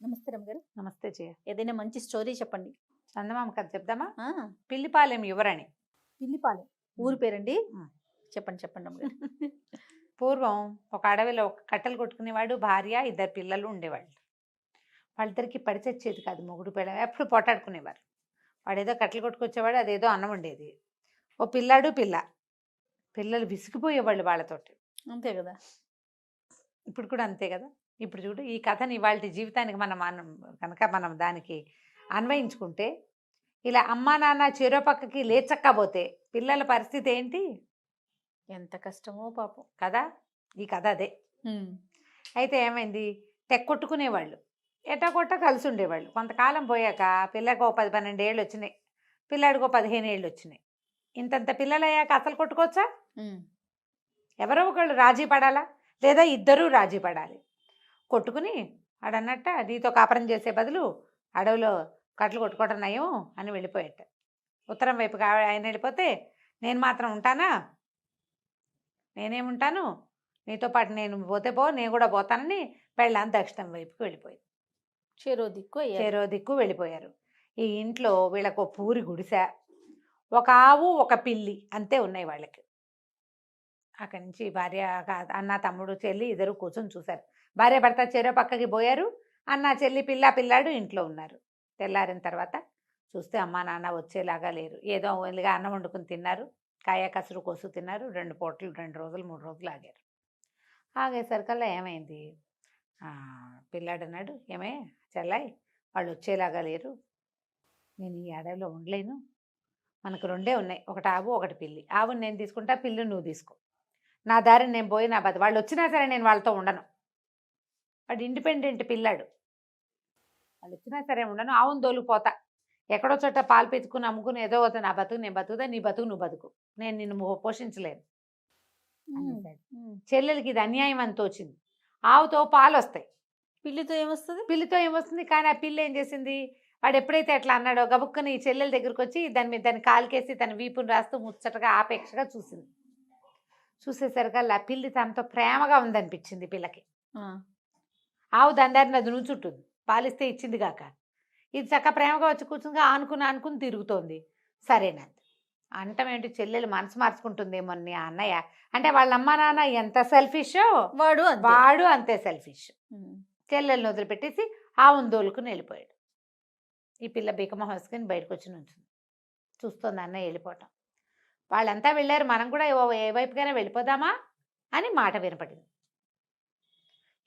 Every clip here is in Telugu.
నమస్తే రమ్య గారు. నమస్తే జయ. ఏదైనా మంచి స్టోరీ చెప్పండి. చందమామ కథ చెప్దామా? పిల్లిపాలెం యువరాణి. పిల్లిపాలెం. ఊరు పేరండి. చెప్పండి చెప్పండి పూర్వం ఒక అడవిలో ఒక కట్టెలు కొట్టుకునేవాడు భార్య ఇద్దరు పిల్లలు ఉండేవాళ్ళు. వాళ్ళిద్దరికి పడి చచ్చేది కాదు మొగుడు పిల్ల ఎప్పుడు పోటాడుకునేవారు. వాడు ఏదో కట్టెలు కొట్టుకొచ్చేవాడు అదేదో అన్నం ఉండేది ఓ పిల్లాడు పిల్ల. పిల్లలు విసిగిపోయేవాళ్ళు వాళ్ళతోటి. అంతే కదా. ఇప్పుడు కూడా అంతే కదా? ఇప్పుడు చూడు ఈ కథని ఇవాళ జీవితానికి మనం మనం కనుక మనం దానికి అన్వయించుకుంటే ఇలా అమ్మా నాన్న చెరో పక్కకి లేచక్కపోతే పిల్లల పరిస్థితి ఏంటి? ఎంత కష్టమో పాపం. కదా? ఈ కథ అదే. అయితే ఏమైంది? తెక్కొట్టుకునేవాళ్ళు ఎటా కొట్ట కలిసి ఉండేవాళ్ళు కొంతకాలం పోయాక పిల్లకి ఓ పది పన్నెండు ఏళ్ళు వచ్చినాయి పిల్లాడికి ఓ పదిహేను ఏళ్ళు వచ్చినాయి ఇంతంత పిల్లలు అయ్యాక అసలు కొట్టుకోవచ్చా. ఎవరో ఒకళ్ళు రాజీ పడాలా? లేదా ఇద్దరూ రాజీ పడాలి? కొట్టుకుని ఆడన్నట్ట నీతో కాపురం చేసే బదులు అడవిలో కట్లు కొట్టుకోవటం నయం అని వెళ్ళిపోయాట. ఉత్తరం వైపుగా ఆయన వెళ్ళిపోతే నేను మాత్రం ఉంటానా? నేనేముంటాను? నీతో పాటు నేను పోతే పో నేను కూడా పోతానని పెళ్ళాం దక్షిణం వైపుకి వెళ్ళిపోయింది. చెరో దిక్కు చెరో దిక్కు వెళ్ళిపోయారు. ఈ ఇంట్లో వీళ్ళకు పూరి గుడిసె ఒక ఆవు ఒక పిల్లి అంతే ఉన్నాయి వాళ్ళకి. అక్కడి నుంచి భార్య అన్న తమ్ముడు చెల్లి ఇద్దరు కూర్చొని చూశారు. భార్య భర్త చెరో పక్కకి పోయారు. అన్న చెల్లి పిల్ల పిల్లాడు ఇంట్లో ఉన్నారు. తెల్లారిన తర్వాత చూస్తే అమ్మ నాన్న వచ్చేలాగా లేరు. ఏదో ఓన్లీగా అన్నం వండుకుని తిన్నారు. కాయ కసురు కోసు తిన్నారు. రెండు పూటలు రెండు రోజులు మూడు రోజులు ఆగారు. ఆగేసరికల్లా ఏమైంది? పిల్లాడు అన్నాడు ఏమే చెల్లాయి వాళ్ళు వచ్చేలాగా లేరు. నేను ఈ అడవిలో ఉండలేను. మనకు రెండే ఉన్నాయి. ఒకటి ఆవు ఒకటి పిల్లి. ఆవుని నేను తీసుకుంటా పిల్లి నువ్వు తీసుకో. నా దారిని నేను పోయి నా బతి వాళ్ళు వచ్చినా సరే నేను వాళ్ళతో ఉండను. వాడు ఇండిపెండెంట్ పిల్లాడు. వాళ్ళు వచ్చినా సరే ఉండను ఆవును దోలుకుపోతా ఎక్కడో చోట పాలు పెట్టుకుని అమ్ముకుని ఏదో అవుతా నా బతుకు నేను బతుకుతా నీ బతుకు నువ్వు బతుకు. నేను నిన్ను పోషించలేను. చెల్లెలకి ఇది అన్యాయం అని తోచింది. ఆవుతో పాలు వస్తాయి పిల్లితో ఏమొస్తుంది? పిల్లితో ఏమొస్తుంది? కానీ ఆ పిల్ల ఏం చేసింది? వాడు ఎప్పుడైతే అట్లా అన్నాడో గబుక్కని ఈ చెల్లెల దగ్గరికి వచ్చి దాని మీద దాన్ని కాలుకేసి తన వీపుని రాస్తూ ముచ్చటగా ఆపేక్షగా చూసింది. చూసేసరికల్లా ఆ పిల్లి తనతో ప్రేమగా ఉందనిపించింది పిల్లకి. ఆవు దందారిని అది నుంచుంటుంది. పాలిస్తే ఇచ్చింది కాక. ఇది చక్క ప్రేమగా వచ్చి కూర్చుని ఆనుకుని ఆనుకుని తిరుగుతోంది. సరేనంది. అంటం ఏంటి? చెల్లెలు మనసు మార్చుకుంటుందేమో నీ అన్నయ్య. అంటే వాళ్ళ అమ్మ నాన్న ఎంత సెల్ఫిషో వాడు. వాడు అంతే సెల్ఫిష్. చెల్లెల్ని వదిలిపెట్టేసి ఆవును దోలుకుని వెళ్ళిపోయాడు. ఈ పిల్ల బీకమ హోసుకుని బయటకు వచ్చి నుంచింది. చూస్తుంది అన్నయ్య వెళ్ళిపోవటం. వాళ్ళంతా వెళ్ళారు. మనం కూడా ఏ- వైపుకైనా వెళ్ళిపోదామా? అని మాట వినపడింది.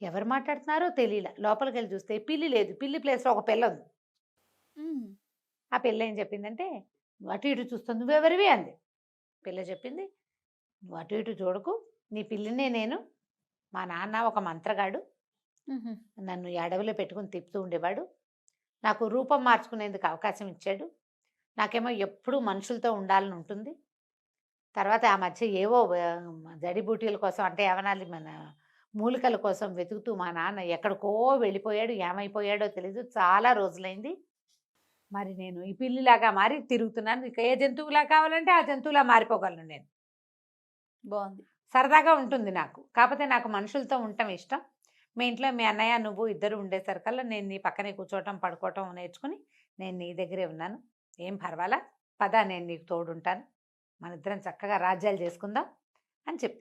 ఎవరు మాట్లాడుతున్నారో తెలియలే లోపలికి వెళ్ళి చూస్తే పిల్లి లేదు. పిల్లి ప్లేస్లో ఒక పిల్ల ఉంది. ఆ పిల్ల ఏం చెప్పిందంటే నువ్వు అటు ఇటు చూస్తుంది నువ్వెవరివి? అంది. పిల్ల చెప్పింది నువ్వు అటు ఇటు చూడకు. నీ పిల్లినే నేను మా నాన్న ఒక మంత్రగాడు. నన్ను అడవిలో పెట్టుకుని తిప్పుతూ ఉండేవాడు. నాకు రూపం మార్చుకునేందుకు అవకాశం ఇచ్చాడు. నాకేమో ఎప్పుడూ మనుషులతో ఉండాలని ఉంటుంది. తర్వాత ఆ మధ్య ఏవో జడిబూటీల కోసం అంటే ఏమనాలి మన మూలికల కోసం వెతుకుతూ మా నాన్న ఎక్కడికో వెళ్ళిపోయాడు ఏమైపోయాడో తెలీదు. చాలా రోజులైంది. మరి నేను ఈ పిల్లిలాగా మారి తిరుగుతున్నాను. ఇక ఏ జంతువులా కావాలంటే ఆ జంతువులా మారిపోగలను నేను. బాగుంది సరదాగా ఉంటుంది నాకు. కాకపోతే నాకు మనుషులతో ఉండటం ఇష్టం. మీ ఇంట్లో మీ అన్నయ్య నువ్వు ఇద్దరు ఉండేసరికల్లా నేను నీ పక్కనే కూర్చోవటం పడుకోవటం నేర్చుకుని నేను నీ దగ్గరే ఉన్నాను. ఏం పర్వాలా? పద నేను నీకు తోడుంటాను. మన ఇద్దరం చక్కగా రాజ్యాలు చేసుకుందాం అని చెప్పి.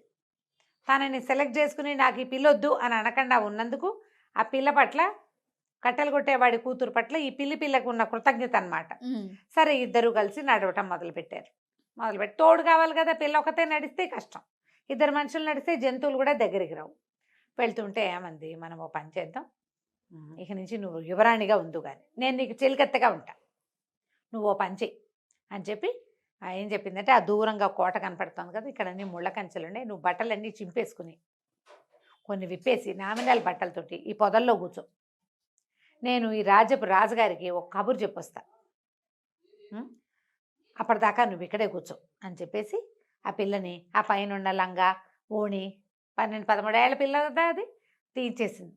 తనని సెలెక్ట్ చేసుకుని నాకు ఈ పిల్లొద్దు అని అనకుండా ఉన్నందుకు ఆ పిల్ల పట్ల కట్టెలు కొట్టేవాడి కూతురు పట్ల ఈ పిల్లి పిల్లకు ఉన్న కృతజ్ఞత అన్నమాట. ఉమ్. సరే ఇద్దరు కలిసి నడవటం మొదలుపెట్టారు. మొదలుపెట్టి తోడు కావాలి కదా పిల్ల ఒకతే నడిస్తే కష్టం. ఇద్దరు మనుషులు నడిస్తే జంతువులు కూడా దగ్గరికి రావు. వెళ్తుంటే ఏమంది మనం ఓ పని చేద్దాం. ఇక నుంచి నువ్వు యువరాణిగా ఉండు కానీ నేను నీకు చిలికత్తగా ఉంటా. నువ్వు ఓ పని చెయ్యి అని చెప్పి ఏం చెప్పిందంటే ఆ దూరంగా కోట కనపడుతుంది కదా ఇక్కడ అన్ని ముళ్ళ కంచెలు ఉన్నాయి నువ్వు బట్టలన్నీ చింపేసుకుని కొన్ని విప్పేసి నామినల్ బట్టలతోటి ఈ పొదల్లో కూర్చో. నేను ఈ రాజపు రాజుగారికి ఒక కబురు చెప్పొస్తా. అప్పటిదాకా నువ్వు ఇక్కడే కూర్చో అని చెప్పేసి ఆ పిల్లని ఆ పైన ఉన్న లంగా ఓణి పన్నెండు పదమూడేళ్ళ పిల్ల కదా అది? తీసేసింది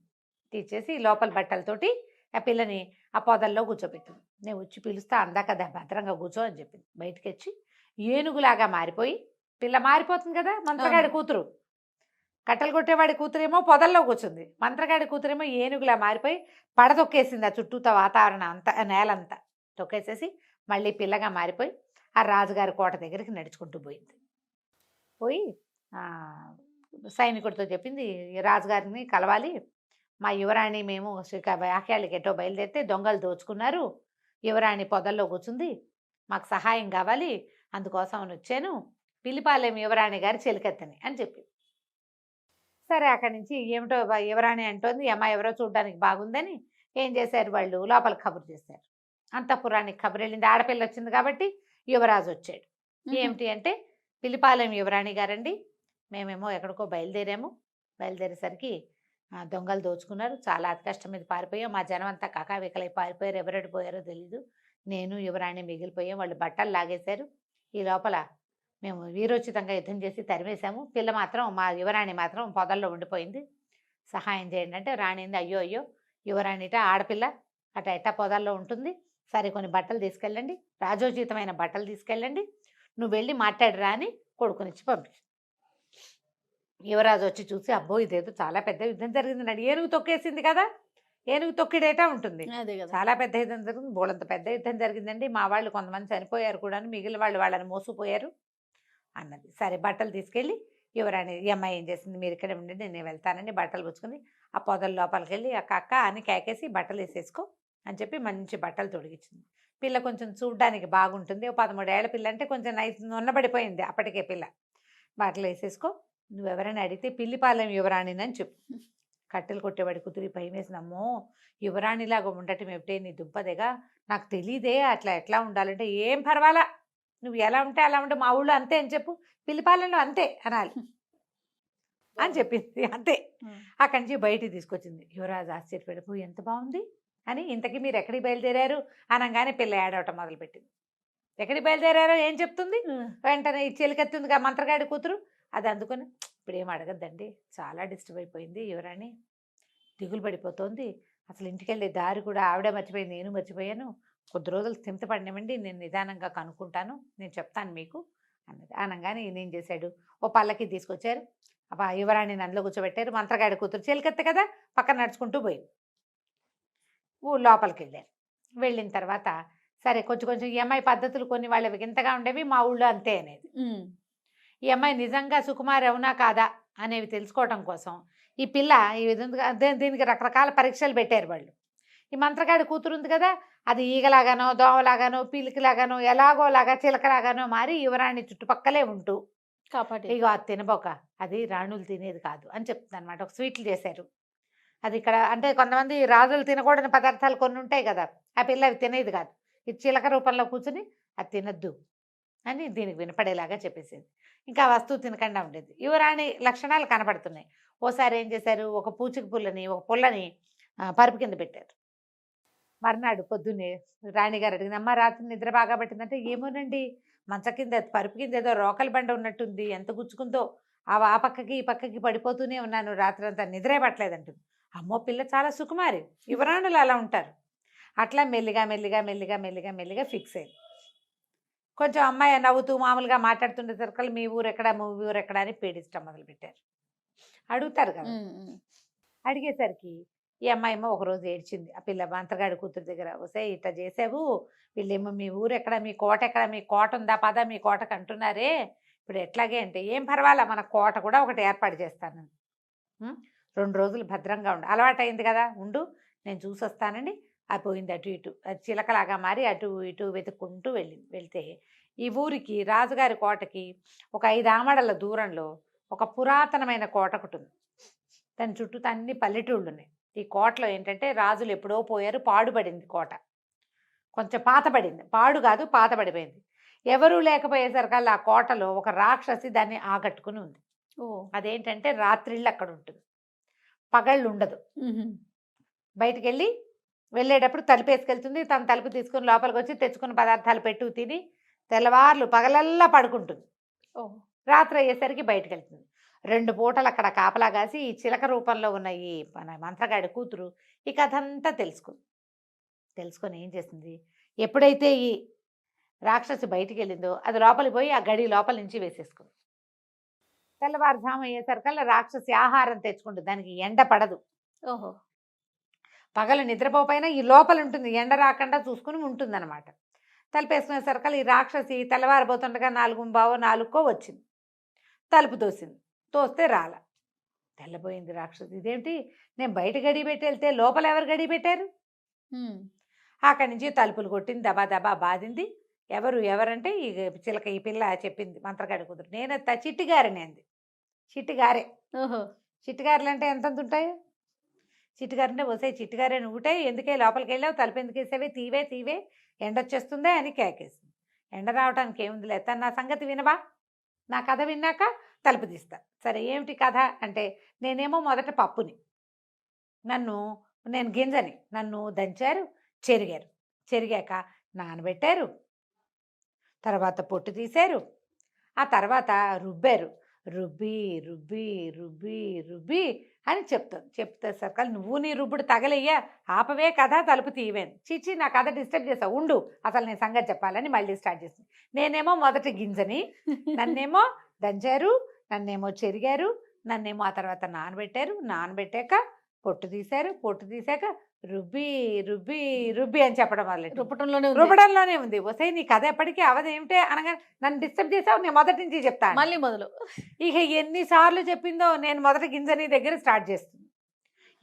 తీసేసి లోపల బట్టలతోటి ఆ పిల్లని ఆ పొదల్లో కూర్చోబెట్టింది నేను వచ్చి పిలుస్తా అందాక దా భద్రంగా కూర్చో అని చెప్పింది. బయటికి వచ్చి ఏనుగులాగా మారిపోయి పిల్ల మారిపోతుంది కదా మంత్రగాడి. కూతురు. కట్టెలు కొట్టేవాడి కూతురేమో పొదల్లో కూర్చుంది. మంత్రగాడి కూతురేమో ఏనుగులా మారిపోయి పడదొక్కేసింది ఆ చుట్టూతో వాతావరణం అంతా నేలంతా. తొక్కేసేసి మళ్ళీ పిల్లగా మారిపోయి ఆ రాజుగారి కోట దగ్గరికి నడుచుకుంటూ పోయింది. పోయి సైనికుడితో చెప్పింది "ఈ రాజుగారిని కలవాలి. మా యువరాణి మేము శ్రీకా వాక్యాలకి ఎటో బయలుదేరితే దొంగలు దోచుకున్నారు. యువరాణి పొదల్లో కూర్చుంది? మాకు సహాయం కావాలి అందుకోసం అని వచ్చాను. పిలిపాలెం యువరాణి గారి చెలికెత్తని అని చెప్పి సరే అక్కడి నుంచి ఏమిటో యువరాణి అంటోంది ఈ అమ్మాయి ఎవరో చూడడానికి బాగుందని. ఏం చేశారు వాళ్ళు? లోపల కబురు చేశారు. అంతఃపురానికి కబురు వెళ్ళింది. ఆడపిల్ల వచ్చింది కాబట్టి యువరాజు వచ్చాడు. ఏమిటి అంటే పిలిపాలెం యువరాణి గారండి మేమేమో ఎక్కడికో బయలుదేరాము. బయలుదేరేసరికి దొంగలు దోచుకున్నారు. చాలా అతి కష్టం మీద పారిపోయాం. మా జనం అంతా కకావికలై పారిపోయారు. ఎవరెడు పోయారో తెలీదు. నేను యువరాణి మిగిలిపోయాం. వాళ్ళు బట్టలు లాగేశారు. ఈ లోపల మేము వీరోచితంగా యుద్ధం చేసి తరిమేశాము. పిల్ల మాత్రం మా యువరాణి మాత్రం పొదల్లో ఉండిపోయింది. సహాయం చేయండి అంటే రాణింది అయ్యో అయ్యో యువరాణిట ఆడపిల్ల. అట ఎట్టా పొదల్లో ఉంటుంది. సరే కొన్ని బట్టలు తీసుకెళ్ళండి. రాజోచితమైన బట్టలు తీసుకెళ్ళండి. నువ్వు వెళ్ళి మాట్లాడరా అని కొడుకునిచ్చి పంపించు యువరాజు వచ్చి చూసి అబ్బో ఇదేదో చాలా పెద్ద యుద్ధం జరిగింది నాడు. ఏనుగు తొక్కేసింది కదా? ఏనుగు తొక్కిడేటా ఉంటుంది. చాలా పెద్ద యుద్ధం జరిగింది. బోలంత పెద్ద యుద్ధం జరిగిందండి. మా వాళ్ళు కొంతమంది చనిపోయారు కూడా మిగిలిన వాళ్ళు వాళ్ళని మోసుకుపోయారు. అన్నది. సరే బట్టలు తీసుకెళ్ళి యువరాణి అమ్మాయి ఏం చేసింది? మీరు ఇక్కడ ఉండండి. నేను వెళ్తానని బట్టలు పుచ్చుకుంది ఆ పొదల లోపలికి వెళ్ళి అక్క అక్క అని కేకేసి బట్టలు వేసేసుకో అని చెప్పి మంచి బట్టలు తొడిగించింది పిల్ల కొంచెం చూడ్డానికి బాగుంటుంది. ఓ పదమూడేళ్ళ పిల్ల అంటే కొంచెం నైస్ ఉన్నబడిపోయింది అప్పటికే పిల్ల. బట్టలు వేసేసుకో. నువ్వెవరైనా అడిగితే పిల్లిపాలెం యువరాణిని అని చెప్పు. కట్టెలు కొట్టేవాడి కుదిరి భయం వేసినమ్మో యువరాణిలాగా ఉండటం ఏమిటే నీ దుంపదేగా? నాకు తెలియదే అట్లా ఎట్లా ఉండాలంటే ఏం పర్వాలా? నువ్వు ఎలా ఉంటే అలా ఉంటే మా ఊళ్ళో అంతే అని చెప్పు. పిల్లిపాలెంలో అంతే అనాలి. అని చెప్పింది. అంతే. అక్కడి నుంచి బయటికి తీసుకొచ్చింది. యువరాజు ఆశ్చర్యపడిపోయి ఎంత బాగుంది? అని ఇంతకీ మీరు ఎక్కడికి బయలుదేరారు? అనగానే పిల్ల ఏడవటం మొదలుపెట్టింది. ఎక్కడికి బయలుదేరారో? ఏం చెప్తుంది? వెంటనే ఈ చెలికెత్తుందిగా మంత్రగాడి కూతురు. అది అందుకొని ఇప్పుడు ఏం అడగద్దండి. చాలా డిస్టర్బ్ అయిపోయింది యువరాణి. దిగులు పడిపోతోంది. అసలు ఇంటికి వెళ్ళే దారి కూడా ఆవిడే మర్చిపోయింది నేను మర్చిపోయాను. కొద్ది రోజులు తింత పడినామండి నేను నిదానంగా కనుక్కుంటాను నేను చెప్తాను మీకు అన్నది. అనగానే ఈయన ఏం చేశాడు? ఓ పల్లకి తీసుకొచ్చారు. అబ్బా యువరాణిని అందులో కూర్చోబెట్టారు. మంత్రగాడి కూతురు చేలికెత్త కదా పక్కన నడుచుకుంటూ పోయింది. ఊ లోపలికి వెళ్ళారు వెళ్ళిన తర్వాత సరే కొంచెం కొంచెం ఈఎంఐ పద్ధతులు కొన్ని వాళ్ళవి ఇంతగా ఉండేవి మా ఊళ్ళో అంతే అనేది. ఈ అమ్మాయి నిజంగా సుకుమారి అవునా కాదా అనేవి తెలుసుకోవడం కోసం ఈ పిల్ల ఈ విధంగా దీనికి రకరకాల పరీక్షలు పెట్టారు వాళ్ళు. ఈ మంత్రగాడి కూతురు ఉంది కదా అది ఈగలాగానో దోమలాగానో పీలికలాగానో ఎలాగోలాగా చిలకలాగానో మారి యువరాణి చుట్టుపక్కలే ఉంటూ కాపాడి ఇగో అది తినబోక అది రాణులు తినేది కాదు అని చెప్తుంది అనమాట ఒక స్వీట్లు చేశారు. అది ఇక్కడ అంటే కొంతమంది రాజులు తినకూడని పదార్థాలు కొన్ని ఉంటాయి కదా ఆ పిల్ల అవి తినేది కాదు. ఇది చిలక రూపంలో కూర్చుని అది తినద్దు అని దీనికి వినపడేలాగా చెప్పేసింది. ఇంకా వస్తువు తినకుండా ఉండేది. యువరాణి లక్షణాలు కనపడుతున్నాయి. ఓసారి ఏం చేశారు? ఒక పూచిక పుల్లని ఒక పుల్లని పరుపు కింద పెట్టారు. మర్నాడు పొద్దున్నే రాణిగారు అడిగింది అమ్మ రాత్రి నిద్ర బాగా పట్టిందంటే ఏమోనండి? మంచ కింద పరుపు కింద ఏదో రోకలి బండ ఉన్నట్టుంది. ఎంత గుచ్చుకుందో. ఆ ఆ పక్కకి ఈ పక్కకి పడిపోతూనే ఉన్నాను. రాత్రి అంతా నిద్రే పట్టలేదంటుంది. అమ్మో పిల్ల చాలా సుకుమారి. యువరాణులు అలా ఉంటారు. అట్లా మెల్లిగా మెల్లిగా మెల్లిగా మెల్లిగా మెల్లిగా ఫిక్స్ అయింది కొంచెం అమ్మాయి నవ్వుతూ మామూలుగా మాట్లాడుతుండే సరికల్ మీ ఊరు ఎక్కడ మీ ఊరు ఎక్కడ అని పీడించడం మొదలుపెట్టారు. అడుగుతారు కదా. అడిగేసరికి ఈ అమ్మాయి ఏమో ఒకరోజు ఏడ్చింది. ఆ పిల్ల మంత్రగాడి కూతురు దగ్గర వస్తే ఇట్లా చేసావు? వీళ్ళేమో మీ ఊరు ఎక్కడ మీ కోట ఎక్కడ మీ కోట ఉందా? పదా మీ కోటకు అంటున్నారే. ఇప్పుడు ఎట్లాగే అంటే ఏం పర్వాలా? మన కోట కూడా ఒకటి ఏర్పాటు చేస్తాను? రెండు రోజులు భద్రంగా ఉండు. అలవాటైంది కదా! ఉండు నేను చూసి వస్తానండి అది పోయింది అటు ఇటు. అది చిలకలాగా మారి అటు ఇటు వెతుక్కుంటూ వెళ్ళింది వెళ్తే ఈ ఊరికి రాజుగారి కోటకి ఒక ఐదు ఆమడల దూరంలో ఒక పురాతనమైన కోట ఒకటి ఉంది. దాని చుట్టూ అన్ని పల్లెటూళ్ళు ఉన్నాయి ఈ కోటలో ఏంటంటే రాజులు ఎప్పుడో పోయారు పాడుపడింది కోట. కొంచెం పాతబడింది. పాడు కాదు పాతబడిపోయింది. ఎవరూ లేకపోయేసరికల్లా ఆ కోటలో ఒక రాక్షసి దాన్ని ఆకట్టుకుని ఉంది. ఓ! అదేంటంటే రాత్రిళ్ళు అక్కడ ఉంటుంది. పగళ్ళు ఉండదు. బయటికి వెళ్ళి వెళ్ళేటప్పుడు తలుపు వేసుకెళ్తుంది తన తలుపు తీసుకుని లోపలికి వచ్చి తెచ్చుకున్న పదార్థాలు పెట్టు తిని తెల్లవార్లు పగలల్లా పడుకుంటుంది. రాత్రి అయ్యేసరికి బయటకు వెళ్తుంది రెండు పూటలు అక్కడ కాపలా కాసి ఈ చిలక రూపంలో ఉన్న ఈ మన మంత్రగాడి కూతురు ఈ కథ అంతా తెలుసుకుంది. తెలుసుకొని ఏం చేసింది ఎప్పుడైతే ఈ రాక్షసి బయటికి వెళ్ళిందో అది లోపలికి పోయి ఆ గడి లోపల నుంచి వేసేసుకుంది. తెల్లవారుజాము అయ్యేసరికల్లా రాక్షసి ఆహారం తెచ్చుకుంటుంది. దానికి ఎండ పడదు. ఓహో! పగలు నిద్రపోపైనా ఈ లోపల ఉంటుంది ఎండ రాకుండా చూసుకుని ఉంటుంది అనమాట తలుపేసుకునేసరికల్లా ఈ రాక్షసి తెల్లవారిపోతుండగా నాలుగు బావో నాలుగుకో వచ్చింది. తలుపు తోసింది. తోస్తే రాల. తెల్లపోయింది రాక్షసి. ఇదేంటి? నేను బయట గడి పెట్టి వెళ్తే లోపల ఎవరు గడి పెట్టారు. అక్కడి నుంచి తలుపులు కొట్టింది దబా దబా బాధింది. ఎవరు ఎవరంటే ఈ చిలక ఈ పిల్ల చెప్పింది మంత్రగాడి కుదురు నేను చిట్టిగారని అంది. చిట్టిగారే. ఓహో. చిట్టిగారులు అంటే ఎంత ఉంటాయి చిట్టుగారంటే అంటే వసే చిట్టిగారే నువ్వుటే ఎందుకే లోపలికి వెళ్ళావు తలుపు ఎందుకు వేసావే? తీవే తీవే. ఎండ వచ్చేస్తుందే అని కేకేసింది. ఎండ రావడానికి ఏముంది లేదు నా సంగతి వినవా? నా కథ విన్నాక తలుపు తీస్తా. సరే ఏమిటి కథ? అంటే నేనేమో మొదట పప్పుని. నన్ను నేను గింజని. నన్ను దంచారు చెరిగారు. చెరిగాక నానబెట్టారు. తర్వాత పొట్టు తీశారు. ఆ తర్వాత రుబ్బారు. రుబి రుబి రుబి రుబి అని చెప్తాను చెప్తే సర్కల్ నువ్వు నీ రుబ్బుడు తగలయ్యా ఆపవే కథ తలుపు తీవేను. చిచ్చి నా కథ డిస్టర్బ్ చేసావు ఉండు అసలు నేను సంగతి చెప్పాలని మళ్ళీ స్టార్ట్ చేసింది నేనేమో మొదటి గింజని నన్నేమో దంచారు నన్నేమో చెరిగారు నన్నేమో ఆ తర్వాత నానబెట్టారు నానబెట్టాక పొట్టు తీశారు. పొట్టు తీసాక రుబ్బి రుబ్బి రుబ్బి అని చెప్పడం వల్ల రుప్పటంలోనే ఉంది. రుబ్బడంలోనే ఉంది. వసే నీ కథ ఎప్పటికీ అవదేమిటే అనగా నన్ను డిస్టర్బ్ చేసావు నేను మొదటి నుంచి చెప్తాను. మళ్ళీ మొదలు. ఇక ఎన్నిసార్లు చెప్పిందో నేను మొదటి గింజని దగ్గర స్టార్ట్ చేస్తుంది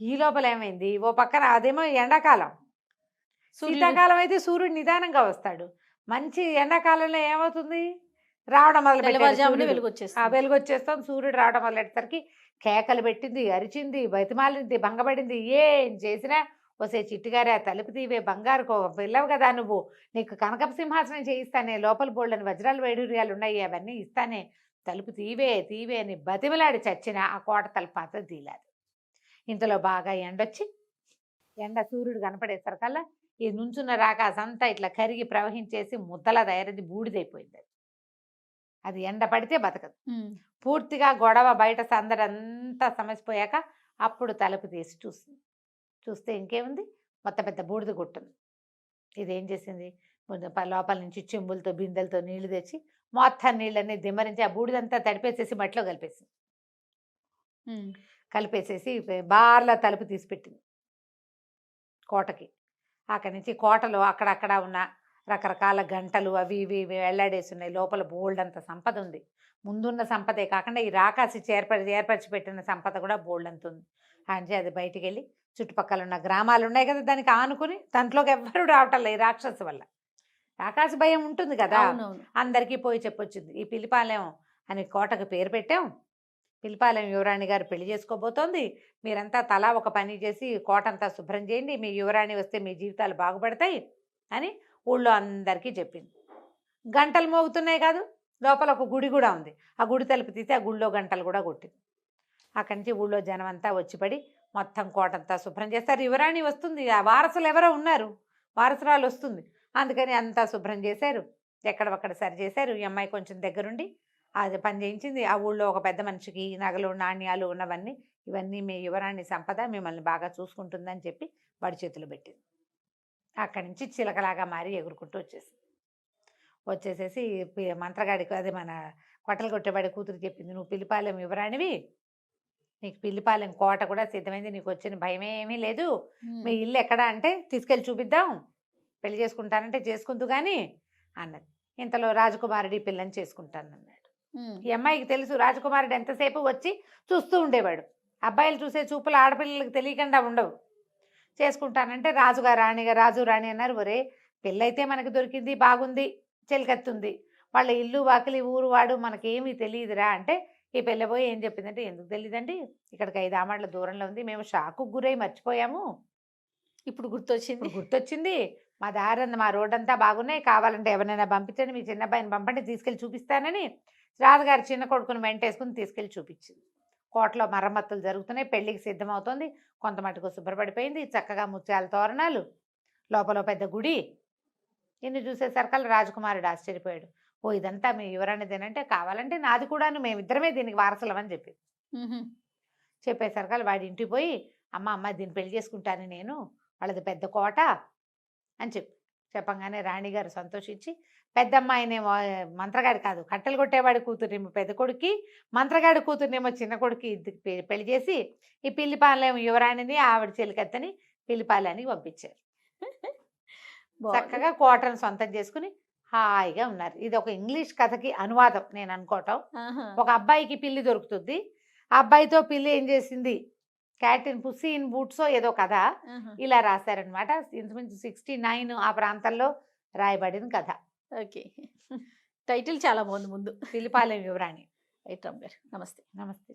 ఈ లోపల ఏమైంది? ఓ పక్కన అదేమో ఎండాకాలం. శీతాకాలం అయితే సూర్యుడు నిదానంగా వస్తాడు. మంచి ఎండాకాలంలో ఏమవుతుంది? రావడం మొదలు వెలుగు వచ్చేస్తాం సూర్యుడు. రావడం మొదలెట్టేసరికి కేకలు పెట్టింది అరిచింది బతిమాలింది భంగపడింది. ఏం చేసినా వసే చిట్టుగారే తలుపు తీవే బంగారు పిల్లవు కదా నువ్వు. నీకు కనకపు సింహాసనం చేయిస్తానే లోపల బోళ్ళని వజ్రాలు వైడూర్యాలు ఉన్నాయి అవన్నీ ఇస్తానే. తలుపు తీవే తీవే అని బతిమలాడి చచ్చిన ఆ కోట తలుపు మాత్రం తీలాదు ఇంతలో బాగా ఎండొచ్చి ఎండ సూర్యుడు కనపడేసరికల్లా ఈ నుంచున్న రాకాసంతా ఇట్లా కరిగి ప్రవహించేసి ముద్దలా తయారైంది బూడిదైపోయింది అది. ఎండ పడితే బతకదు. పూర్తిగా గొడవ బయట సందడంతా సమసిపోయాక అప్పుడు తలుపు తీసి చూస్తుంది చూస్తే ఇంకేముంది మొత్తం పెద్ద బూడిద గుట్టుంది ఇదేం చేసింది లోపల నుంచి చెంబులతో బిందెలతో నీళ్ళు తెచ్చి మొత్తం నీళ్ళన్నీ దిమ్మరించి ఆ బూడిదంతా తడిపేసేసి మట్టిలో కలిపేసింది. కలిపేసేసి బార్లా తలుపు తీసి పెట్టింది కోటకి అక్కడి నుంచి కోటలో అక్కడక్కడ ఉన్న రకరకాల గంటలు అవి ఇవి వెళ్ళాడేసి ఉన్నాయి. లోపల బోల్డ్ అంత సంపద ఉంది. ముందున్న సంపదే కాకుండా ఈ రాకాసి చేర్పరి ఏర్పరిచి పెట్టిన సంపద కూడా బోల్డ్ అంత ఉంది. అంటే అది బయటికి వెళ్ళి చుట్టుపక్కల ఉన్న గ్రామాలు ఉన్నాయి కదా దానికి ఆనుకుని దాంట్లోకి ఎవ్వరూ రావటం లేదు రాక్షసు వల్ల. రాకాసి భయం ఉంటుంది కదా. అందరికీ పోయి చెప్పొచ్చింది. ఈ పిలిపాలెం అని కోటకు పేరు పెట్టాం. పిలిపాలెం యువరాణి గారు పెళ్ళి చేసుకోబోతోంది. మీరంతా తలా ఒక పని చేసి కోటంతా శుభ్రం చేయండి. మీ యువరాణి వస్తే మీ జీవితాలు బాగుపడతాయి అని ఊళ్ళో అందరికీ చెప్పింది. గంటలు మోగుతున్నాయి కాదు లోపల ఒక గుడి కూడా ఉంది. ఆ గుడి తలుపు తీసి ఆ గుడిలో గంటలు కూడా కొట్టింది. అక్కడి నుంచి ఊళ్ళో జనం అంతా వచ్చిపడి మొత్తం కోటంతా శుభ్రం చేస్తారు. యువరాణి వస్తుంది. ఆ వారసులు ఎవరో ఉన్నారు. వారసురాలు వస్తుంది. అందుకని అంతా శుభ్రం చేశారు. ఎక్కడొక్కడ సరి చేశారు. ఈ అమ్మాయి కొంచెం దగ్గరుండి అది పని చేయించింది. ఆ ఊళ్ళో ఒక పెద్ద మనిషికి నగలు నాణ్యాలు ఉన్నవన్నీ ఇవన్నీ మీ యువరాణి సంపద మిమ్మల్ని బాగా చూసుకుంటుందని చెప్పి వాడి చేతిలో పెట్టింది. అక్కడి నుంచి చిలకలాగా మారి ఎగురుకుంటూ వచ్చేసింది వచ్చేసేసి మంత్రగాడికి అదే మన కొట్టలు కొట్టేవాడి కూతురు చెప్పింది నువ్వు పిలిపాలెం యువరాణివి నీకు పిల్లిపాలెం కోట కూడా సిద్ధమైంది నీకు వచ్చిన భయం ఏమీ లేదు. మీ ఇల్లు ఎక్కడ అంటే తీసుకెళ్ళి చూపిద్దాం పెళ్ళి చేసుకుంటానంటే చేసుకుందు కానీ అన్నది. ఇంతలో రాజకుమారుడి పిల్లని చేసుకుంటానన్నాడు. ఈ అమ్మాయికి తెలుసు రాజకుమారుడు ఎంతసేపు వచ్చి చూస్తూ ఉండేవాడు. అబ్బాయిలు చూసే చూపులు ఆడపిల్లలకు తెలియకుండా ఉండవు. చేసుకుంటానంటే రాజుగా రాణిగా రాజు రాణి అన్నారు. ఒరే పెళ్ళైతే మనకు దొరికింది బాగుంది చెలికత్తుంది. వాళ్ళ ఇల్లు వాకిలి ఊరు వాడు మనకేమీ తెలియదురా అంటే ఈ పెళ్ళబోయి ఏం చెప్పిందంటే ఎందుకు తెలియదండి ఇక్కడికి ఐదు ఆమాట్ల దూరంలో ఉంది. మేము షాకు గురై మర్చిపోయాము. ఇప్పుడు గుర్తొచ్చింది? గుర్తొచ్చింది. మా దారి అంతా మా రోడ్ అంతా బాగున్నాయి. కావాలంటే ఎవరినైనా పంపించండి. మీ చిన్న అబ్బాయిని పంపండి తీసుకెళ్ళి చూపిస్తానని రాజుగారి చిన్న కొడుకుని వెంటేసుకుని తీసుకెళ్ళి చూపించింది. కోటలో మరమ్మతులు జరుగుతున్నాయి పెళ్ళికి సిద్ధమవుతోంది కొంత మటుకు శుభ్రపడిపోయింది చక్కగా ముత్యాల తోరణాలు లోపల పెద్ద గుడి. ఇన్ని చూసేసరికల్లా రాజకుమారుడు ఆశ్చర్యపోయాడు. ఓ ఇదంతా మీ యువరానిదేనంటే కావాలంటే నాది కూడాను మేమిద్దరమే దీనికి వారసులమని చెప్పింది ఉహు. చెప్పేసరికల్లా వాడి ఇంటికి పోయి అమ్మ అమ్మ దీన్ని పెళ్ళి చేసుకుంటాను నేను వాళ్ళది పెద్ద కోట అని చెప్పి. చెప్పంగానే రాణిగారు సంతోషించి పెద్దమ్మాయిని మంత్రగాడి కాదు కట్టెలు కొట్టేవాడి కూతుర్నేమో పెద్ద కొడుకి మంత్రగాడి కూతుర్నేమో చిన్న కొడుకి పెళ్ళి చేసి ఈ పిల్లిపాలెం యువరాణిని ఆవిడ చెలికత్తని పిల్లిపాలెనికి పంపించారు. చక్కగా కోటను సొంతం చేసుకుని హాయిగా ఉన్నారు. ఇది ఒక ఇంగ్లీష్ కథకి అనువాదం నేను అనుకోవటం. ఒక అబ్బాయికి పిల్లి దొరుకుతుంది. ఆ అబ్బాయితో పిల్లి ఏం చేసింది? క్యాట్ ఇన్ పుస్సీ ఇన్ బూట్సో ఏదో కథ. ఇలా రాశారనమాట. ఇంచుమించు సిక్స్టీ నైన్ ఆ ప్రాంతంలో రాయబడిన కథ. ఓకే. టైటిల్ చాలా బాగుంది ముందు. పిల్లిపాలెం వివరాణి రైట్ రామ్ గారు నమస్తే. నమస్తే